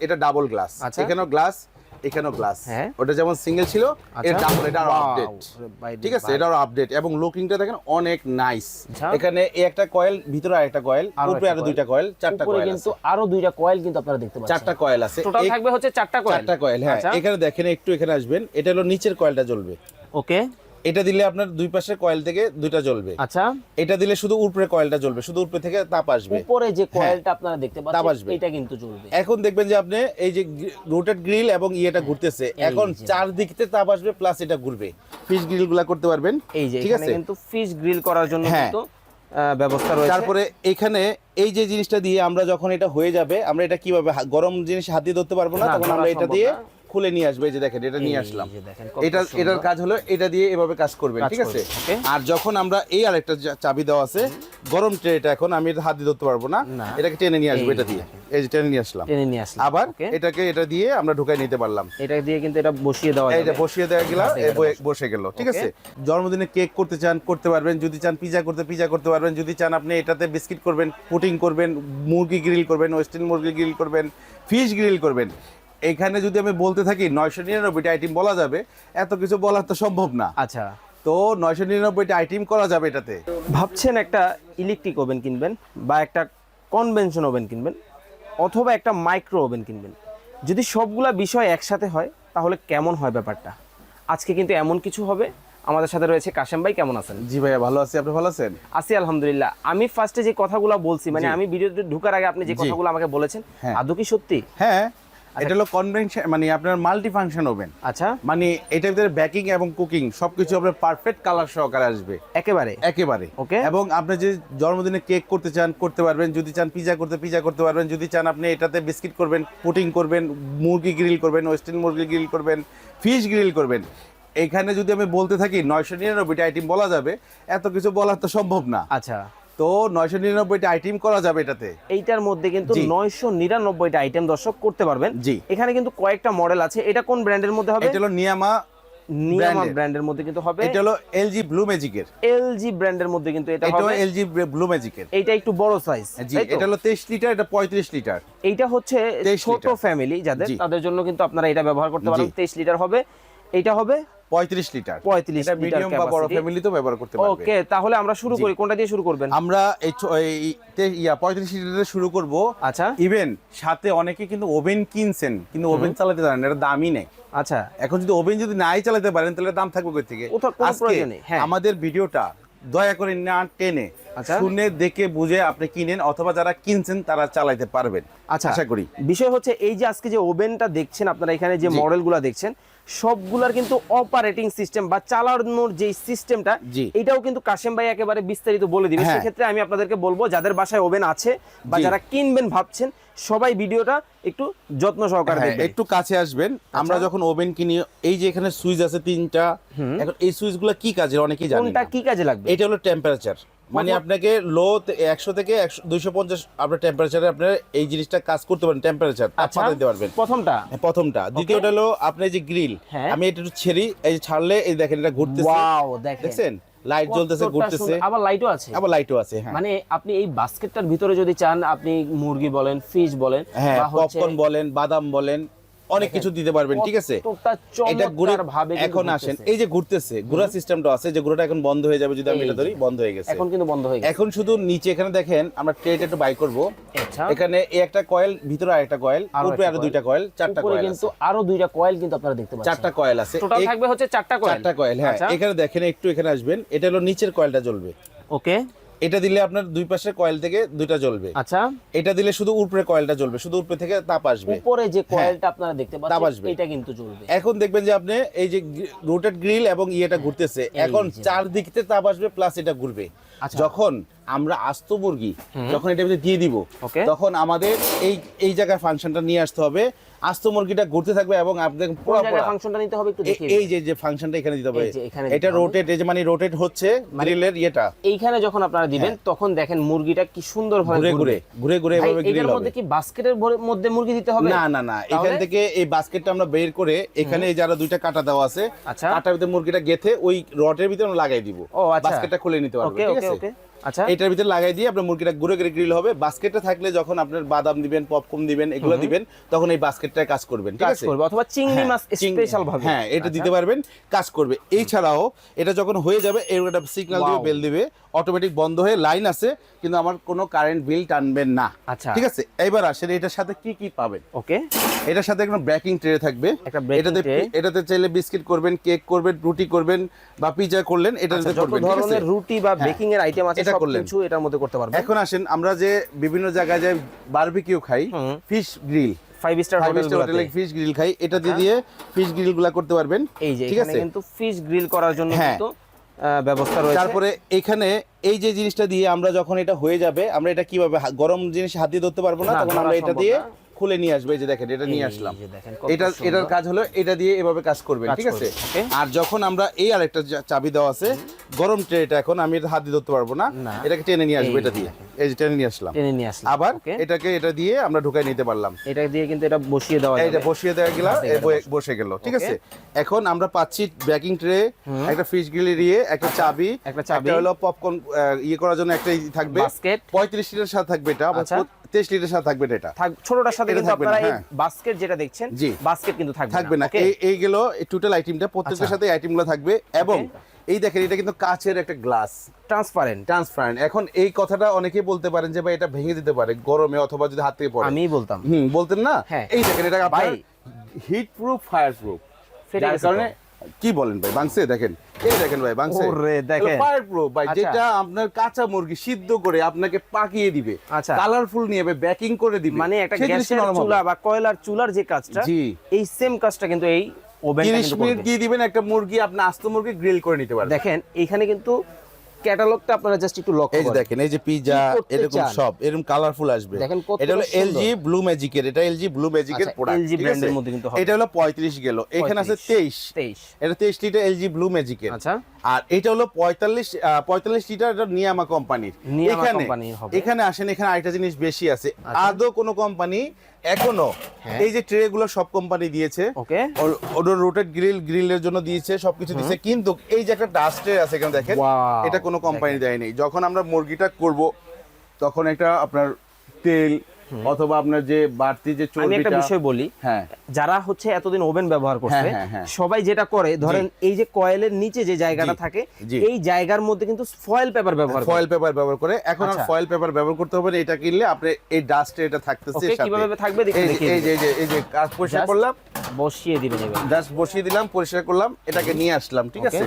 এটা double glass আচ্ছা। এখানেও গ্লাস এখানেও গ্লাস হ্যাঁ। ওটা যেমন সিঙ্গেল ছিল এটা। ডাবল এটা আরও আপডেট ঠিক আছে? এটা আরও আপডেট এবং লুকিংটা দেখেন অনেক নাইস আচ্ছা। এখানে এই একটা কয়েল ভিতরে আরেকটা কয়েল উপরে আরও দুইটা কয়েল চারটা কয়েল কিন্তু আরও দুইটা কয়েল কিন্তু আপনারা দেখতে পাচ্ছেন। চারটা কয়েল আছে। টোটাল থাকবে হচ্ছে চারটা কয়েল চারটা কয়েল হ্যাঁ। আচ্ছা। এখানে দেখেন একটু এখানে আসবেন। এটা হলো নিচের কয়েলটা জ্বলবে। ওকে এটা দিলে আপনার দুই পাশে কয়েল থেকে দুইটা জ্বলবে। আচ্ছা। এটা দিলে শুধু উপরে কয়েলটা জ্বলবে শুধু উপরে থেকে তাপ আসবে। উপরে যে কয়েলটা আপনারা দেখতে পাচ্ছেন। এটা কিন্তু চলবে এখন দেখবেন যে আপনি এই যে রোটেড গ্রিল এবং ইয়েটা ঘুরতেছে এখন। চারদিক থেকে তাপ আসবে প্লাস এটা ঘুরবে। ফিশ গ্রিলগুলা করতে পারবেন এই যে ঠিক এখানে আছে? কিন্তু ফিশ গ্রিল করার জন্য হ্যাঁ। কিন্তু ব্যবস্থা রয়েছে। তারপরে এখানে এই যে জিনিসটা দিয়ে আমরা যখন এটা হয়ে যাবে আমরা এটা কীভাবে গরম জিনিস হাত দিয়ে ধরতে পারব না তখন আমরা এটা দিয়ে। খুলে নিয়ে আসবে এই যে দেখেন এটা নিয়ে আসলাম। এটা এটার কাজ হলো এটা দিয়ে এভাবে কাজ করবেন ঠিক আছে? আর যখন আমরা এই আরেকটা চাবি দেওয়া আছে গরম ট্রে এটা এখন আমি এটা হাত দিয়ে ধরতে পারব না। এটাকে টেনে নিয়ে আসব এটা দিয়ে। এই যে টেনে নিয়ে আসলাম। টেনে নিয়ে আসলাম আবার এটাকে এটা দিয়ে আমরা ঢুকাই নিতে পারলাম। এটা দিয়ে কিন্তু এটা বসিয়ে দেওয়া যাবে। বসিয়ে দেওয়া গেল। বসে গেল ঠিক আছে? জন্মদিনে কেক করতে চান করতে পারবেন যদি চান পিজা করতে পিজা করতে পারবেন যদি চান আপনি এটাতে বিস্কিট করবেন পুটিং করবেন মুরগি গ্রিল করবেন ওয়েস্টার্ন মুরগি গ্রিল করবেন ফিশ গ্রিল করবেন এখানে যদি আমি বলতে থাকি নয়শো নিরানব্বইটা আইটেম বলা যাবে। এত কিছু বলা তো সম্ভব না। আচ্ছা। তো নয়শো নিরানব্বইটা আইটেম করা যাবে এটাতে। ভাবছেন একটা ইলেকট্রিক ওভেন কিনবেন বা একটা কনভেনশন ওভেন কিনবেন অথবা একটা মাইক্রো ওভেন কিনবেন। যদি সবগুলা বিষয় একসাথে হয় তাহলে কেমন হয় ব্যাপারটা? আজকে কিন্তু এমন কিছু হবে। আমাদের সাথে রয়েছে কাশেম ভাই কেমন আছেন? জি ভাইয়া ভালো আছি। আপনি ভালো আছেন? আছি আলহামদুলিল্লাহ। আমি ফার্স্টে যে কথাগুলো বলছি মানে আমি ভিডিওতে ঢুকার আগে আপনি যে কথাগুলো আমাকে বলেছেন হ্যাঁ। আদৌ কি সত্যি? হ্যাঁ। এটা হলো কনভেনশন মানে আপনার মাল্টি ফাংশন ওভেন আচ্ছা। মানে এটার ভিতরে বেকিং এবং কুকিং সবকিছু আপনার পারফেক্ট কালার সহকারে আসবে। একেবারে। একেবারে। ওকে। এবং আপনি যে জন্মদিনে কেক করতে চান করতে পারবেন যদি চান পিজা করতে পিজা করতে পারবেন যদি চান আপনি এটাতে বিস্কিট করবেন পুটিং করবেন মুরগি গ্রিল করবেন ওয়েস্টার্ন মুরগি গ্রিল করবেন ফিশ গ্রিল করবেন। এখানে যদি আমি বলতে থাকি নয়শো নিরানব্বইটা আইটেম বলা যাবে এত কিছু বলা তো সম্ভব না। আচ্ছা। তো নয়শো নিরানব্বইটা আইটেম করা যাবে এটাতে। এইটার মধ্যে কিন্তু নয়শো নিরানব্বইটা আইটেম দর্শক করতে পারবেন। জি। এখানে কিন্তু কয়েকটা মডেল আছে। এটা কোন ব্র্যান্ডের মধ্যে হবে? এটা হলো নিয়ামা নিয়ামা brand-এর। ব্র্যান্ডের মধ্যে কিন্তু হবে। এটা হলো এলজি ব্লু ম্যাজিকের। এলজি ব্র্যান্ডের মধ্যে কিন্তু এটা এটাও হবে। এলজি ব্লু ম্যাজিকের। এইটা একটু বড় সাইজ জি এটা হলো তেইশ লিটার এটা পঁয়ত্রিশ লিটার। এইটা হচ্ছে 23 ছোট ফ্যামিলি যাদের। তাদের জন্য কিন্তু আপনারা এটা ব্যবহার করতে পারেন জি। তেইশ লিটার হবে। এটা হবে পঁয়ত্রিশ লিটার। 35 এটা লিটার মিডিয়াম বা বড় ফ্যামিলি তো ব্যবহার করতে পারবে। ওকে তাহলে আমরা শুরু। করি। কোনটা দিয়ে শুরু করবেন? আমরা এই ইয়া পঁয়ত্রিশ লিটারে শুরু করব। আচ্ছা। ইভেন সাথে অনেকে কিন্তু ওভেন কিনছেন কিন্তু ওভেন চালাতে জানেন এটা দামই নেই। আচ্ছা। এখন যদি ওভেন যদি নাই চালাতে পারেন তাহলে দাম থাকবে কই থেকে? হ্যাঁ। আমাদের ভিডিওটা দয়া করে না টেনে। শুনে দেখে বুঝে আপনি কিনেন অথবা যারা কিনছেন তারা চালাইতে পারবেন। আচ্ছা আশা করি। বিষয় হচ্ছে এই যে আজকে যে ওভেনটা দেখছেন আপনারা এখানে যে। মডেলগুলো দেখছেন সবগুলার কিন্তু অপারেটিং সিস্টেম বা চালানোর যে সিস্টেমটা। এটাও কিন্তু কাশেম ভাই একেবারে বিস্তারিত বলে দিবে। হ্যাঁ। সেক্ষেত্রে আমি আপনাদেরকে বলব যাদের বাসায় ওভেন আছে বা যারা কিনবেন ভাবছেন সবাই ভিডিওটা একটু যত্ন সহকারে হ্যাঁ, দেখবেন। একটু কাছে আসবেন। আমরা যখন ওভেন কিনি এই যে এখানে সুইচ আছে তিনটা এখন এই সুইচগুলো কি কাজে অনেকেই জানেন কোনটা কি কাজে লাগবে? এটা হলো টেম্পারেচার মানে আপনাকে লো একশো থেকে দুইশো পঞ্চাশ আপনার টেম্পারেচারে আপনার এই জিনিসটা কাজ করতে পারেন টেম্পারেচার আচ্ছা তাপমাত্রা দিতে পারবেন। প্রথমটা? হ্যাঁ, প্রথমটা। দ্বিতীয়টা হলো আপনার যে গ্রিল হ্যাঁ। আমি এটা একটু ছেড়ি এই যে ছাড়লে এই দেখেন এটা ঘুরতেছে। ওয়াও দেখেন। দেখছেন? লাইট জ্বলতেছে ঘুরতেছে। আবার লাইটও আছে। আবার লাইটও আছে হ্যাঁ। মানে আপনি এই বাস্কেটটার ভিতরে যদি চান আপনি মুরগি বলেন ফিশ বলেন হ্যাঁ বা পপকর্ন বলেন বাদাম বলেন অনেক কিছু দিতে পারবেন ঠিক আছে? এটা ঘুরে ভাবে এখন আসেন। এই যে ঘুরতেছে ঘোরা সিস্টেমটা আছে যে ঘোরাটা এখন বন্ধ হয়ে যাবে যদি আমি এটা ধরি বন্ধ হয়ে গেছে। এখন কিন্তু বন্ধ হয়ে গেছে। এখন শুধু নিচে এখানে দেখেন আমরা ট্রেটা একটু বাই করব। আচ্ছা। এখানে এই একটা কয়েল ভিতরে আরেকটা কয়েল আরও উপরে আরও দুইটা কয়েল চারটা কয়েল কিন্তু আরও দুইটা কয়েল কিন্তু আপনারা দেখতে পাচ্ছেন। চারটা কয়েল আছে। টোটাল থাকবে হচ্ছে চারটা কয়েল। চারটা কয়েল হ্যাঁ। আচ্ছা। এখানে দেখেন একটু এখানে আসবেন। এটা হলো নিচের কয়েলটা জ্বলবে। ওকে এটা দিলে আপনার দুই পাশে কয়েল থেকে দুইটা জ্বলবে। আচ্ছা। এটা দিলে শুধু উপরে কয়েলটা জ্বলবে শুধু উপরে থেকে তাপ আসবে। উপরে যে কয়েলটা আপনারা দেখতে তাপ পাচ্ছেন আসবে। এটা কিন্তু জ্বলবে। এখন দেখবেন যে আপনি এই যে রোটেড গ্রিল এবং ইয়েটা ঘুরতেছে এখন চার চারদিক থেকে তাপ আসবে প্লাস এটা ঘুরবে। আচ্ছা। যখন আমরা আস্ত মুরগি যখন এটা ভিতরে দিয়ে দিব তখন আমাদের এই এই জায়গায় ফাংশনটা নিয়ে আসতে হবে। আস্ত মুরগিটা ঘুরতে থাকবে এবং আপনাদের পুরো ফাংশনটা নিতে হবে একটু দেখিয়ে এই যে যে ফাংশনটা এখানে দিতে হবে। এই যে এখানে এটা। রোটেট এই যে মানে রোটেট হচ্ছে গ্রিলের ইয়েটা। এইখানে যখন আপনারা দিবেন তখন দেখেন মুরগিটা কি সুন্দর ভাবে হ্যাঁ। ঘুরে ঘুরে ঘুরে ঘুরে এভাবে গ্রিল হবে। মধ্যে কি বাস্কেটের মধ্যে মুরগি দিতে হবে? না না না এখান থেকে এই বাস্কেটটা আমরা বের করে এখানে এই যারা দুইটা কাটা দেওয়া আছে আচ্ছা। কাটার ভিতরে মুরগিটা গেথে ওই রটের ভিতরে লাগাই দিব। ও, আচ্ছা। বাস্কেটটা খুলে নিতে পারবে ওকে ঠিক ওকে আছে? ওকে। আচ্ছা। এটার ভিতরে লাগাই দিয়ে আপনার মুরগিটা ঘুরে ঘুরে গ্রিল হবে। বাস্কেটে থাকলে যখন আপনার বাদাম দিবেন পপকর্ন দিবেন এগুলো দিবেন তখন এই বাস্কেটটা কাজ করবেন ঠিক কাজ আছে? করবে অথবা চিংড়ি হ্যাঁ, মাছ স্পেশাল ভাবে। হ্যাঁ এটা আচ্ছা। দিতে পারবেন কাজ করবে। এই ছাড়াও এটা যখন হয়ে যাবে এর একটা সিগন্যাল দিয়ে বেল দিবে। অটোমেটিক বন্ধ হয়ে লাইন আছে কিন্তু আমার কোনো কারেন্ট বিল টানবেন না। আচ্ছা। ঠিক আছে? এবার আসেন এটার সাথে কি কি পাবেন? ওকে এটার সাথে একটা ব্রেকিং ট্রে থাকবে। এটাতে এটাতে চাইলে বিস্কিট করবেন কেক করবেন রুটি করবেন বা পিজা করলেন এটাতে আচ্ছা, করবেন ধরনের রুটি বা হ্যাঁ, বেকিং এর আইটেম আছে সব। কিছু এটার মধ্যে করতে পারবেন। এখন আসেন আমরা যে বিভিন্ন জায়গায় যে বারবিকিউ খাই ফিশ গ্রিল ফাইভ স্টার হোটেলে ফিশ গ্রিল খাই এটা দিয়ে ফিশ গ্রিলগুলা করতে পারবেন এই যে ঠিক আছে? কিন্তু ফিশ গ্রিল করার জন্য হ্যাঁ। কিন্তু ব্যবস্থা রয়েছে তারপরে এখানে এই যে জিনিসটা দিয়ে আমরা যখন এটা হয়ে যাবে আমরা এটা কীভাবে গরম জিনিস হাত দিয়ে ধরতে পারব না তখন আমরা এটা দিয়ে। খুলে নিয়ে আসবে এই যে দেখেন এটা নিয়ে আসলাম। এটা এটার কাজ হলো এটা দিয়ে এভাবে কাজ করবেন ঠিক আছে? আর যখন আমরা এই আরেকটা চাবি দেওয়া আছে গরম ট্রে এটা এখন আমি এটা হাত দিয়ে ধরতে পারব না। এটাকে টেনে নিয়ে আসব এটা দিয়ে। এই যে টেনে নিয়ে আসলাম। টেনে নিয়ে আসলাম আবার এটাকে এটা দিয়ে আমরা ঢুকাই নিতে পারলাম। এটা দিয়ে কিন্তু এটা বসিয়ে দেওয়া যাবে। বসিয়ে দেওয়া গেল বসে গেল, বসে গেল ঠিক আছে? এখন আমরা পাচ্ছি ব্যাকিং ট্রে একটা ফিশ গ্রিল দিয়ে একটা চাবি। একটা চাবি। হলো পপকর্ন ইয়ে করার জন্য একটা থাকবে। Basket। পঁয়ত্রিশ লিটার সাথে থাকবে এটা আবার আচ্ছা। তেইশ লিটার সাথে থাকবে এটা। ছোটটার সাথে কিন্তু আপনারা এই হ্যাঁ। বাস্কেট যেটা দেখছেন বাস্কেট কিন্তু থাকবে থাকবে না। এই এই গেল টোটাল আইটেমটা প্রত্যেকটার আচ্ছা। সাথে আইটেমগুলো থাকবে। এবং এই দেখেন এটা কিন্তু কাচের একটা গ্লাস ট্রান্সপারেন্ট ট্রান্সপারেন্ট এখন এই কথাটা অনেকেই বলতে পারেন যে ভাই এটা ভেঙে দিতে পারে গরমে অথবা যদি হাত থেকে পড়ে। আমি বলতাম। হুম বলতেন না? হ্যাঁ। এই দেখেন এটা ভাই। হিট প্রুফ ফায়ার প্রুফ যার কারণে কি বলেন ভাই বাংসে দেখেন এই দেখেন ভাই বাংসে ওরে, দেখেন। ফায়ার প্রুফ ভাই আচ্ছা। যেটা আপনার কাঁচা মুরগি সিদ্ধ করে আপনাকে পাকিয়ে দিবে আচ্ছা। কালারফুল নিয়ে ব্যাকিং করে দিবে মানে একটা গ্যাসের চুলা বা কয়লার চুলার যে কাজটা জি। এই সেম কাজটা কিন্তু এই ওভেনটা 30 কিন্তু মিনিট দিয়ে দিবেন একটা মুরগি আপনি আস্ত মুরগি গ্রিল করে নিতে পারবেন দেখেন এখানে কিন্তু ক্যাটালগটা আপনারা জাস্ট একটু লক্ষ্য এই যে দেখেন এই যে পিজা এরকম সব এরকম কালারফুল আসবে। দেখেন এটা হলো। এলজি ব্লু ম্যাজিকের এটা এলজি ব্লু ম্যাজিকের প্রোডাক্ট LG ব্র্যান্ডের মধ্যে কিন্তু। এটা হলো 35 গেল এখানে আছে 23 তেইশ। এটা 23 লিটার এলজি ব্লু ম্যাজিকের আচ্ছা। আর এটা হলো 45 আহ, 45 লিটার এটা নিয়ামা কোম্পানির। এখানে এখানে আসেন এখানে আরেকটা জিনিস বেশি আছে। আচ্ছা। আদৌ কোনো কোম্পানি এখনও হ্যাঁ। এই যে ট্রে গুলো সব কোম্পানি দিয়েছে ওকে। রোটেড গ্রিল গ্রিলের জন্য দিয়েছে সবকিছু দিয়েছে। কিন্তু এই যে একটা ডাস্ট ট্রে আছে এখানে দেখেন এটা কোনো কোম্পানি দেয়নি। যখন আমরা মুরগিটা করব তখন একটা আপনার তেল অথবা আপনার যে বাড়তি যে আমি একটা বিষয় বলি। হ্যাঁ। যারা হচ্ছে এতদিন ওভেন ব্যবহার করছে হ্যাঁ, হ্যাঁ, হ্যাঁ। সবাই যেটা করে ধরেন এই যে কয়েলের নিচে যে জায়গাটা থাকে এই জায়গার মধ্যে কিন্তু ফয়েল পেপার ব্যবহার করে। ফয়েল পেপার ব্যবহার করে। এখন আর আচ্ছা। ফয়েল পেপার ব্যবহার করতে হবে না এটা কিনলে আপনি এই ডাস্টে এটা থাকতেছে ওকে কীভাবে থাকবে এই যে- এই যে এই যে কাজ পরিষ্কার করলাম। বসিয়ে দিবেন এবার। জাস্ট বসিয়ে দিলাম পরিষ্কার করলাম এটাকে নিয়ে আসলাম ঠিক আছে?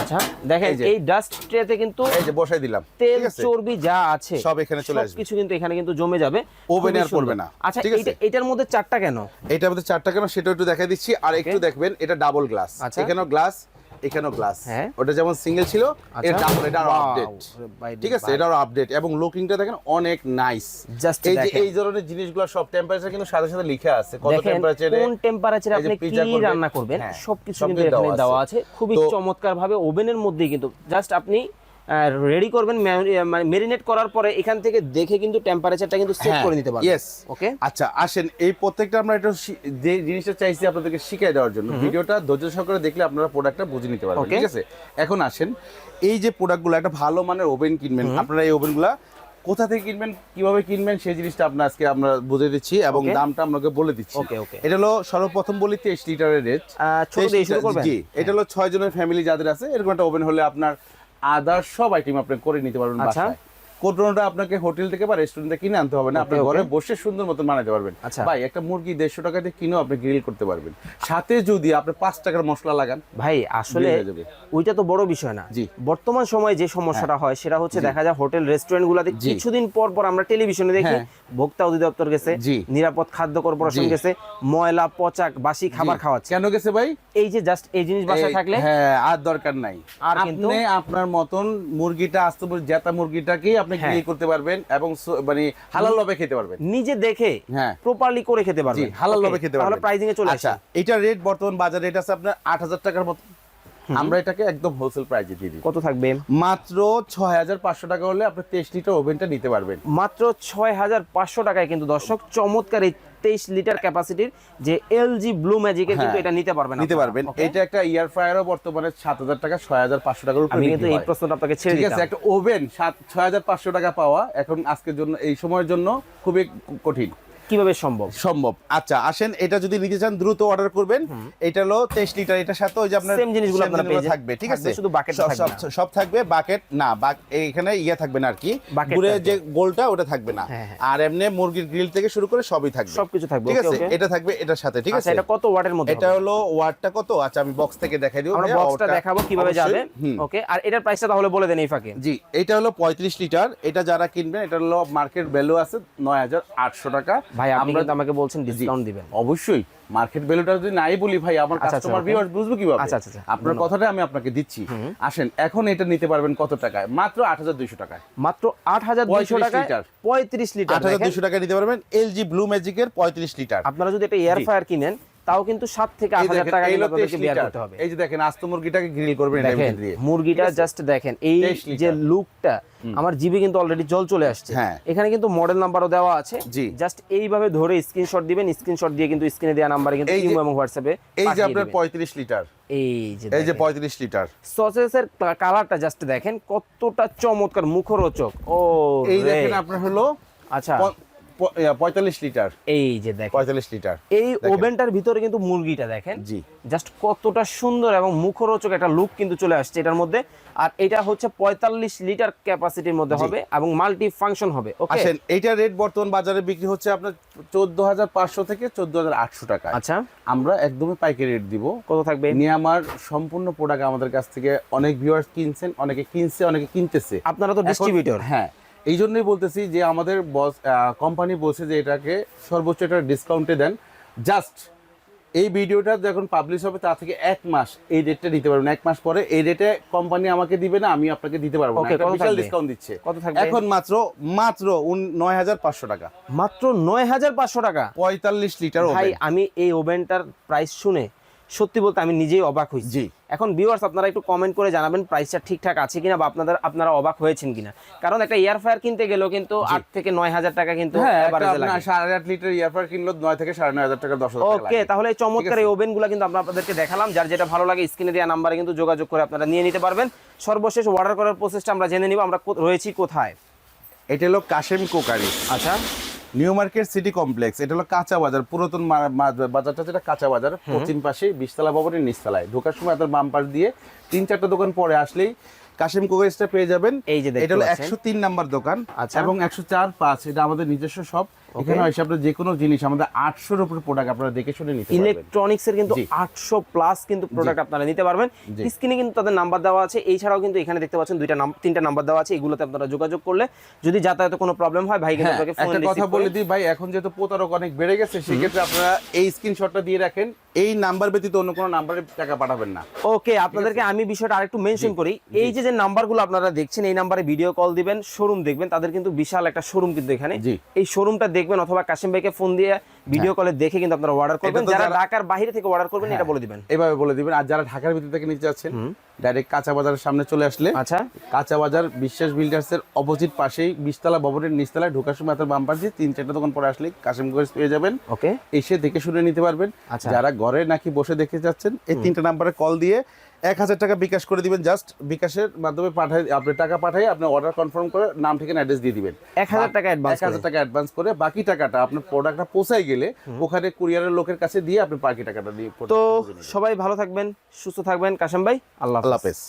আচ্ছা দেখেন এই ডাস্ট ট্রেতে কিন্তু এই যে বসাই দিলাম। তেল চর্বি যা আছে সব এখানে চলে আসবে। কিছু কিন্তু এখানে কিন্তু জমে যাবে। ওভেনে আর পড়বে না। আচ্ছা ঠিক আছে? এটার মধ্যে চারটা কেন? এটার মধ্যে চারটা কেন? সেটা একটু দেখাই দিচ্ছি। আর একটু দেখবেন এটা ডাবল গ্লাস এখানে এখানেও গ্লাস এখানেও গ্লাস হ্যাঁ। ওটা যেমন সিঙ্গেল ছিল আচ্ছা। ডাবল এটা আরও আপডেট ঠিক আছে এটা আরও আপডেট এবং লুকিংটা দেখেন অনেক নাইস জাস্ট এই যে। এই ধরনের জিনিসগুলো সব টেম্পারেচার কিন্তু সাথে সাথে লিখে আছে কত টেম্পারেচারে কোন টেম্পারেচারে আপনি কি রান্না করবেন হ্যাঁ, সবকিছু কিন্তু এখানে দেওয়া। আছে খুবই চমৎকার ভাবে ওভেনের মধ্যেই কিন্তু জাস্ট আপনি রেডি করবেন মানে মেরিনেট করার পরে এখান থেকে দেখে কিন্তু টেম্পারেচারটা কিন্তু সেট করে নিতে পারবেন। ইয়েস ওকে আচ্ছা আসেন এই প্রত্যেকটা আমরা এটা যে জিনিসটা চাইছি আপনাদেরকে শিখিয়ে দেওয়ার জন্য ভিডিওটা ধৈর্য সহকারে দেখলে আপনারা প্রোডাক্টটা বুঝে নিতে পারবেন ঠিক আছে? এখন আসেন এই যে প্রোডাক্টগুলো একটা ভালো মানের ওভেন কিনবেন আপনারা এই ওভেনগুলা কোথা থেকে কিনবেন কীভাবে কিনবেন সেই জিনিসটা আপনার আজকে আমরা বুঝে দিচ্ছি এবং দামটা আপনাকে বলে দিচ্ছি। Okay, okay. এটা হলো সর্বপ্রথম বলি তেইশ লিটারের রেট। আহ, ছোট দিয়ে শুরু করবেন? জি এটা হলো ছয় জনের ফ্যামিলি যাদের আছে এরকম একটা ওভেন হলে আপনার আদার সব আইটেম আপনি করে নিতে পারবেন আচ্ছা। কোটোটা আপনাকে হোটেল থেকে বা রেস্টুরেন্ট থেকে কিনে আনতে হবে না। আপনি ঘরে বসে সুন্দর মতন বানাতে পারবেন। আচ্ছা। ভাই একটা মুরগি দেড়শো টাকা দিয়ে কিনেও আপনি গ্রিল করতে পারবেন। সাথে যদি আপনি পাঁচ টাকার মশলা লাগান ভাই আসলে ওইটা তো বড় বিষয় না। জি। বর্তমান সময়ে যে সমস্যাটা হয়। সেটা হচ্ছে দেখা যায় হোটেল রেস্টুরেন্ট গুলাতে কিছুদিন পর পর আমরা টেলিভিশনে দেখি হ্যাঁ। ভোক্তা অধিদপ্তর গেছে নিরাপদ খাদ্য কর্পোরেশন গেছে ময়লা পচাক বাসি খাবার। খাওয়াচ্ছে। কেন গেছে ভাই? এই যে জাস্ট এই জিনিস বাসায় থাকলে হ্যাঁ আর দরকার নাই। আর কিন্তু- আপনি আপনার মতন মুরগিটা আস্ত জেতা মুরগিটাকেই আপনি হ্যাঁ। গ্রিল করতে পারবেন এবং মানে হালাল ভাবে খেতে পারবেন। নিজে দেখে হ্যাঁ। প্রপারলি করে খেতে পারবেন। হালাল লবে ভাবে খেতে তাহলে পারবেন। প্রাইজিং এ চলে আচ্ছা এটা রেট বর্তমান বাজার রেট আছে আপনার আট হাজার টাকার মতো। আমরা এটাকে একদম হোলসেল প্রাইসে দিয়ে দিই। কত থাকবে? মাত্র ছয় হাজার পাঁচশো টাকা হলে আপনি তেইশ লিটার ওভেনটা নিতে পারবেন। মাত্র ছয় হাজার পাঁচশো টাকায় কিন্তু দর্শক চমৎকার এই তেইশ লিটার ক্যাপাসিটির যে এলজি ব্লু ম্যাজিকের কিন্তু হ্যাঁ, এটা নিতে পারবেন নিতে পারবেন। এটা একটা ইয়ার ফ্রায়ারও বর্তমানে সাত হাজার টাকা ছয় হাজার পাঁচশো টাকার উপরে আমি কিন্তু এই প্রশ্নটা আপনাকে ছেড়ে ঠিক আছে একটা ওভেন সাত ছয় হাজার পাঁচশো টাকা পাওয়া এখন আজকের জন্য এই সময়ের জন্য খুবই কঠিন। কীভাবে সম্ভব? সম্ভব। আচ্ছা আসেন এটা যদি নিতে চান দ্রুত অর্ডার করবেন। এটা হলো তেইশ লিটার। এটার সাথে ওই যে আপনার Same জিনিসগুলো আপনারা পেয়ে থাকবে ঠিক আছে? শুধু সব- থাকবে। সব- থাকবে বাকেট না এখানে ইয়ে থাকবে না আর কি। থাকবে। যে গোলটা ওটা থাকবে না। হ্যাঁ, হ্যাঁ। আর এমনি মুরগির গ্রিল থেকে শুরু করে সবই থাকবে। সবকিছু থাকবে, ঠিক আছে? এটা থাকবে এটার সাথে ঠিক আচ্ছা আছে? এটা কত ওয়াটের মধ্যে এটা হলো ওয়াটটা কত? আচ্ছা আমি বক্স থেকে দেখাই দিব আমরা বক্সটা দেখাবো কীভাবে যাবে। ওকে আর এটার প্রাইসটা তাহলে বলে দেন এই ফাঁকে। জি এটা হলো পঁয়ত্রিশ লিটার। এটা যারা কিনবেন এটা হলো মার্কেট ভ্যালু আছে নয় হাজার আটশো টাকা। ভাই আপনি কিন্তু আমাকে বলছেন ডিসকাউন্ট দিবেন। অবশ্যই মার্কেট ভ্যালুটা যদি নাই বলি ভাই আমার আচ্ছা, কাস্টমার ভিউয়ার ভিউয়ার্স বুঝব কীভাবে? আচ্ছা, আচ্ছা, আচ্ছা। আপনার কথাটা আমি আপনাকে দিচ্ছি। আসেন এখন এটা নিতে পারবেন কত টাকায়? মাত্র আট হাজার দুইশো টাকায়। মাত্র আট হাজার দুইশো 35 লিটার। পঁয়ত্রিশ লিটার আট হাজার দেখেন। দুইশো টাকায় নিতে পারবেন এলজি ব্লু ম্যাজিকের পঁয়ত্রিশ লিটার। আপনারা যদি এটা এয়ার ফায়ার কিনেন তাও কিন্তু সাত থেকে আট হাজার টাকা এই কিন্তু হলো 23 আপনাদেরকে বিয়ার করতে হবে। এই যে দেখেন আস্ত মুরগিটাকে গ্রিল করবেন দেখেন মুরগিটা জাস্ট দেখেন এই যে লুকটা আমার জিবি কিন্তু অলরেডি জল চলে আসছে। হ্যাঁ। এখানে কিন্তু মডেল নাম্বারও দেওয়া আছে। জাস্ট এইভাবে ধরে স্ক্রিনশট দিবেন স্ক্রিনশট দিয়ে কিন্তু স্ক্রিনে দেওয়া নাম্বারে কিন্তু ইমো এবং হোয়াটসঅ্যাপে এই যে আপনার পঁয়ত্রিশ লিটার। এই যে এই যে দেখেন। পঁয়ত্রিশ লিটার। সসেসের কালারটা জাস্ট দেখেন কতটা চমৎকার মুখরোচক। ও এই দেখেন আপনার হলো আচ্ছা। পঁয়তাল্লিশ লিটার। এই যে দেখেন। পঁয়তাল্লিশ লিটার। এই ওভেনটার ভিতরে কিন্তু মুরগিটা দেখেন। জি। জাস্ট কতটা সুন্দর এবং মুখরোচক একটা লুক কিন্তু চলে আসছে এটার মধ্যে। আর এটা হচ্ছে পঁয়তাল্লিশ লিটার ক্যাপাসিটির মধ্যে হবে এবং মাল্টি ফাংশন হবে ওকে? আসেন এইটা রেট বর্তমান বাজারে বিক্রি হচ্ছে আপনার চোদ্দ হাজার পাঁচশো থেকে চোদ্দ হাজার আটশো টাকা আচ্ছা। আমরা একদমই পাইকারি রেট দিব। কত থাকবে? নিয়ে আমার সম্পূর্ণ প্রোডাক্ট আমাদের কাছ থেকে অনেক ভিউয়ার্স কিনছেন অনেকে কিনছে অনেকে কিনতেছে। আপনারা তো ডিস্ট্রিবিউটর হ্যাঁ এই জন্যই বলতেছি যে আমাদের বস কোম্পানি বলছে যে এটাকে সর্বোচ্চ একটা ডিসকাউন্টে দেন। জাস্ট এই ভিডিওটা যখন পাবলিশ হবে তা থেকে এক মাস এই রেটটা দিতে পারবেন। এক মাস পরে এই রেটে কোম্পানি আমাকে দিবে না আমি আপনাকে দিতে পারব না। একটা বিশাল ডিসকাউন্ট দিচ্ছে। কত থাকবে? এখন মাত্র মাত্র নয় হাজার পাঁচশো টাকা। মাত্র নয় হাজার পাঁচশো টাকা? পঁয়তাল্লিশ লিটার ভাই ওভেন। আমি এই ওভেনটার প্রাইস শুনে সত্যি বলতে আমি নিজেই অবাক হয়েছি। জি। এখন ভিউয়ার্স আপনারা একটু কমেন্ট করে জানাবেন প্রাইসটা ঠিকঠাক আছে কিনা বা আপনাদের আপনারা অবাক হয়েছেন কিনা। কারণ একটা এয়ার ফায়ার কিনতে গেলেও কিন্তু আট থেকে নয় হাজার টাকা কিন্তু হ্যাঁ। সাড়ে আট লিটার ইয়ারফার কিনলো নয় থেকে সাড়ে নয় হাজার টাকা দশ ওকে তাহলে এই চমৎকার এই? ওভেনগুলো কিন্তু আমরা আপনাদেরকে দেখালাম। যার যেটা ভালো লাগে স্ক্রিনে দেওয়া নাম্বারে কিন্তু যোগাযোগ করে আপনারা নিয়ে নিতে পারবেন। সর্বশেষ অর্ডার করার প্রসেসটা আমরা জেনে নিব আমরা রয়েছি কোথায়? এটা হলো কাশেম কোকারি। আচ্ছা। নিউ মার্কেট সিটি কমপ্লেক্স এটা হলো কাঁচা বাজার পুরাতন বাজারটা যেটা কাঁচা বাজার পশ্চিম পাশে বিশতলা ভবনের নিচতলায়। ঢোকার সময় আপনার বাম পাশ দিয়ে তিন চারটা দোকান পরে আসলেই কাশিম কোকারিসটা পেয়ে যাবেন। এই যে এটা হলো। একশো তিন নাম্বার দোকান আচ্ছা। এবং একশো চার পাঁচ এটা আমাদের নিজস্ব সব এখানে এসে আপনার যে কোনো জিনিস আমাদের আটশোর উপরে প্রোডাক্ট আপনারা দেখে শুনে নিতে পারবেন। ইলেকট্রনিক্স এর কিন্তু। আটশো প্লাস কিন্তু প্রোডাক্ট আপনারা নিতে পারবেন। স্ক্রিনে কিন্তু তাদের নাম্বার দেওয়া আছে। এছাড়াও কিন্তু এখানে দেখতে পাচ্ছেন দুইটা তিনটা নাম্বার দেওয়া আছে। এগুলোতে আপনারা যোগাযোগ করলে যদি যাতায়াতে কোনো প্রবলেম হয় ভাই কিন্তু হ্যাঁ, একটা কথা বলে দিই ভাই এখন যেহেতু প্রতারক অনেক বেড়ে গেছে সেক্ষেত্রে আপনারা এই স্ক্রিনশটটা দিয়ে রাখেন। এই নাম্বার ব্যতীত অন্য কোনো নাম্বারে টাকা পাঠাবেন না। ওকে আপনাদেরকে আমি বিষয়টা আরেকটু মেনশন করি। এই যে যে নাম্বারগুলো আপনারা দেখছেন এই নাম্বারে ভিডিও কল দিবেন শোরুম দেখবেন তাদের কিন্তু বিশাল একটা শোরুম কিন্তু এখানে। এই শোরুমটা দেখবেন অথবা কাশিম ভাইকে ফোন দিয়ে ভিডিও কলে দেখে কিন্তু আপনারা অর্ডার করবেন। যারা ঢাকার বাইরে থেকে অর্ডার করবেন এটা বলে দিবেন। এভাবে বলে দিবেন। আর যারা ঢাকার ভিতর থেকে নিতে যাচ্ছেন ডাইরেক্ট কাঁচা বাজারের সামনে চলে আসলে আচ্ছা। কাঁচা বাজার বিশ্বাস বিল্ডার্স এর অপোজিট পাশেই বিশতলা ভবনের নিচতলায় ঢোকার সময় আপনার বাম পাশে তিন চারটা দোকান পরে আসলে কাশিম গোয়েস পেয়ে যাবেন। ওকে। এসে দেখে শুনে নিতে পারবেন। আচ্ছা। যারা ঘরে নাকি বসে দেখে যাচ্ছেন এই তিনটা নাম্বারে কল দিয়ে এক হাজার টাকা বিকাশ করে দিবেন জাস্ট বিকাশের মাধ্যমে পাঠাই আপনি টাকা পাঠাই আপনি অর্ডার কনফার্ম করে নাম ঠিকানা অ্যাড্রেস দিয়ে দিবেন। এক হাজার টাকা অ্যাডভান্স এক হাজার টাকা অ্যাডভান্স করে বাকি টাকাটা আপনার প্রোডাক্টটা পৌঁছায় গেলে ওখানে কুরিয়ারের লোকের কাছে দিয়ে আপনি বাকি টাকাটা দিয়ে তো সবাই ভালো থাকবেন সুস্থ থাকবেন। কাশেম ভাই আল্লাহ আল্লাহ হাফেজ।